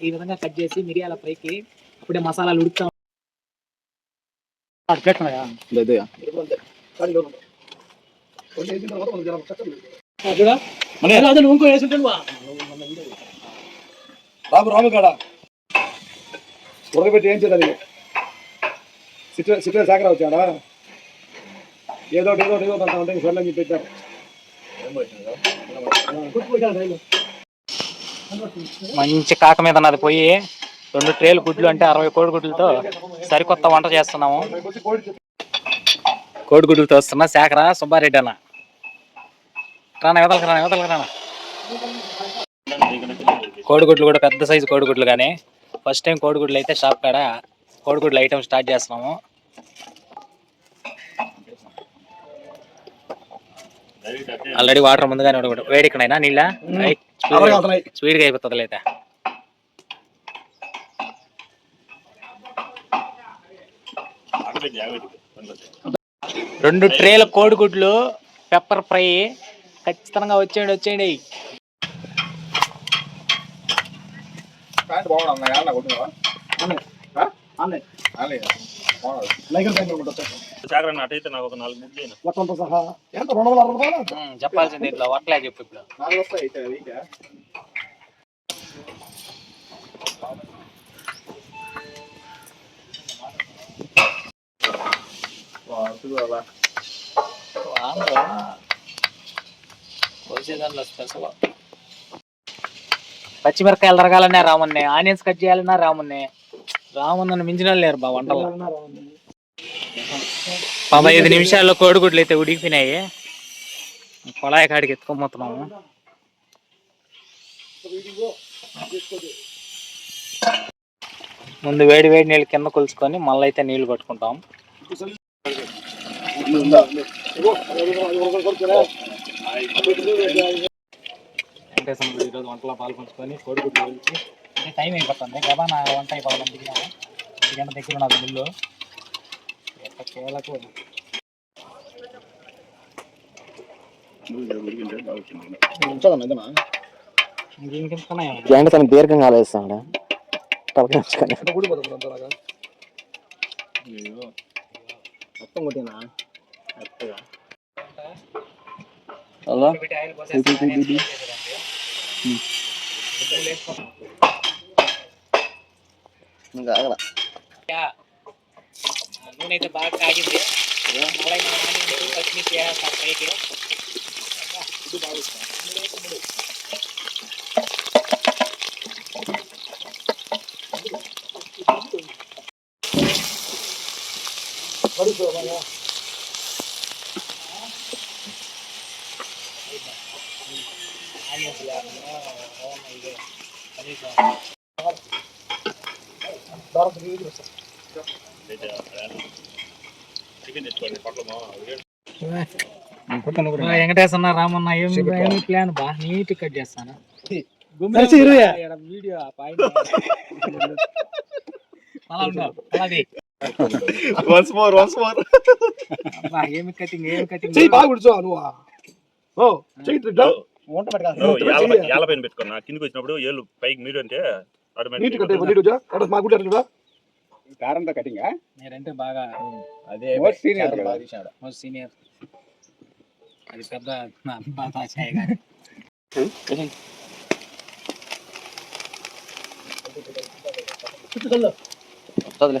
ఈ విధంగా కట్ చేసి మిరియాల ఫ్రైకి అప్పుడే మసాలాలు ఉడుకుతా. బాబు రాము కాడ? ఉడకబెట్టి ఏం చేయాలి సిట్టే సాకరా వచ్చాడా? ఏదో ఏదో ఏదో ఒకటి అంటా ఉంటే ఇంక సర్లే అని చెప్పి పెట్టారు మంచి కాక మీద ఉన్నది పోయి రెండు ట్రేలు గుడ్లు అంటే అరవై కోడి గుడ్లతో సరికొత్త వంట చేస్తున్నాము. కోడి గుడ్లతో వస్తున్నా శాఖర సుబ్బారెడ్డి అన్న. రానా యువతలకు రానా యువతలకు రానా? కోడిగుడ్లు కూడా పెద్ద సైజు కోడిగుడ్లు కానీ ఫస్ట్ టైం కోడిగుడ్లు అయితే షాప్ కాడ కోడిగుడ్లు ఐటమ్ స్టార్ట్ చేస్తున్నాము. ఆల్రెడీ వాటర్ ముందుగానే. వేడికనైనా నీళ్ళ? స్పీడ్గా అయిపోతుంది లేదా రెండు ట్రేల కోడిగుడ్లు పెప్పర్ ఫ్రై ఖచ్చితంగా వచ్చేయండి వచ్చేయండి. ప్యాంట్ అన్న కొట్టొచ్చా జాగ్రత్త అటైతే నాకు ఒక నాలుగు ముగ్గులు అయినా మొత్తంతో సహా. ఎంత రెండు వందల అరవై రూపాయలు? ఉమ్, చెప్పాల్సింది ఇట్లా వట్లే చెప్పు ఇప్పుడు. నాలుగు వస్తాయి అయితే వీకే పచ్చిమిరకాయలు తరగాలన్నా రామన్నే ఆనియన్స్ కట్ చేయాలన్నా రామన్నే. రామన్నను మించిన లేరు బా వంటలు. పదహైదు నిమిషాల్లో కోడిగుడ్లు అయితే ఉడికిపోయినాయి. కొళాయి కాడికి ఎత్తుకోబోతున్నాము ముందు వేడి వేడి నీళ్ళు కింద కొలుచుకొని మళ్ళీ అయితే నీళ్ళు పట్టుకుంటాం. గుడి ఈరోజు వంటలో పాల్పంచుకొని కోడిగుడ్లు అంటే టైం అయిపోతుంది. కదా నా వంట అయిపోవాలి దిగినాము ఐదు గంట దగ్గర ఉన్నది కేలకు ఇంకెందుకున్నాయి అంటే తనకి దీర్ఘంగా ఆలోచిస్తాడు. మొత్తం కొట్టినా? అలా? enggak enggak ya anu nih tebak kayu ya ya mulai mengalami itu teknis ya sampai dia nah itu bagus kan mulai kemudian Ayo, ayo, ayo, ayo, ayo, ayo, ayo, ayo, ayo, ayo, ayo, ayo, ayo, ayo, ayo, ayo, ayo, ayo, ayo, పట్ల బా, వెంకటేశ్వర రామన్న ఏం plan బా? Neat cut చేస్తాను? కలిసి ఇరువే. Video అలా ఉండవు అలాది once more once more అబ్బా, ఏమి కటింగ్ ఏమి కటింగ్ చెయ్యి బాగా కూర్చో నువ్వు? ఓ చెయ్యి ఇట్లా వంట ఏళ్ళ పైన పెట్టుకున్నా. కిందికి వచ్చినప్పుడు ఏళ్ళు పైకి మీరు అంటే నీట్ కట్టే నీట్ వచ్చా అక్కడ మా గుడి అట్లా కారంతో కటింగ్ నేనంటే బాగా అదే మోస్ట్ సీనియర్ మోస్ట్ సీనియర్ అది పెద్ద నా వస్తదిలే.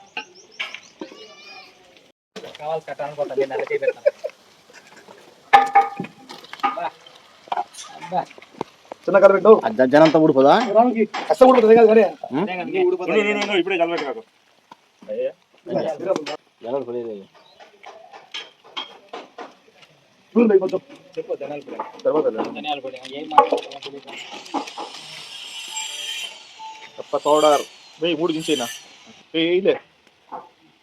కావాలి కట్ట అనుకుంటా నేను అలా. అబ్బా. చిన్న కల పెట్టు. ఆ జజ్జనంతా ఊడిపోదా? కష్టం కూడా కాదు కానీ. ఊడిపోతుంది. ఇప్పుడే కలబెట్టి నాకు జనాలు కొంచెం? చెప్పు తప్ప మూడు దించేనా వేయలే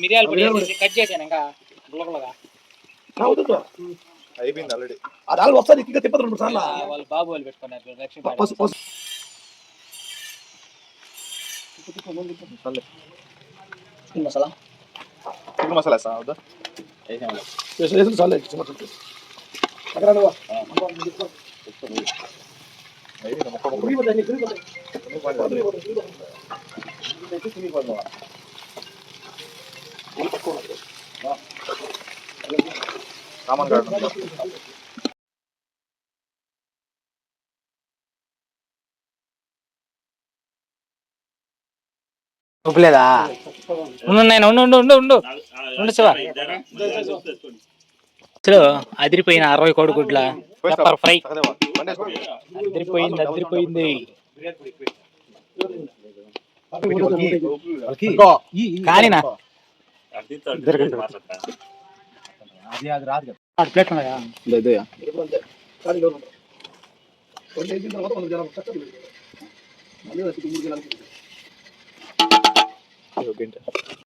మిరియాల పొడి కట్ చేశాను ఇంకా గుల్లగుల్లగా. అయిపోయింది ఆల్రెడీ అది ఆలు వస్తుంది ఇంకా తిప్పదు రెండు సార్లు వాళ్ళు బాబు వాళ్ళు పెట్టుకున్నారు మసాలా చికెన్ మసాలా వేస్తా వద్దా వేసి వేసి చాలు అక్కడ నువ్వు అయిపోయింది మొక్క ఉప్పులేదా? ఉండు నాయన ఉండు ఉండు ఉండు ఉండు. ఉండు శివ. అసలు అదిరిపోయిన అరవై కోడి గుడ్ల. పెప్పర్ ఫ్రై అదిరిపోయింది అదిరిపోయింది. కానీనా? ప్లేట్ ఉన్నాయా?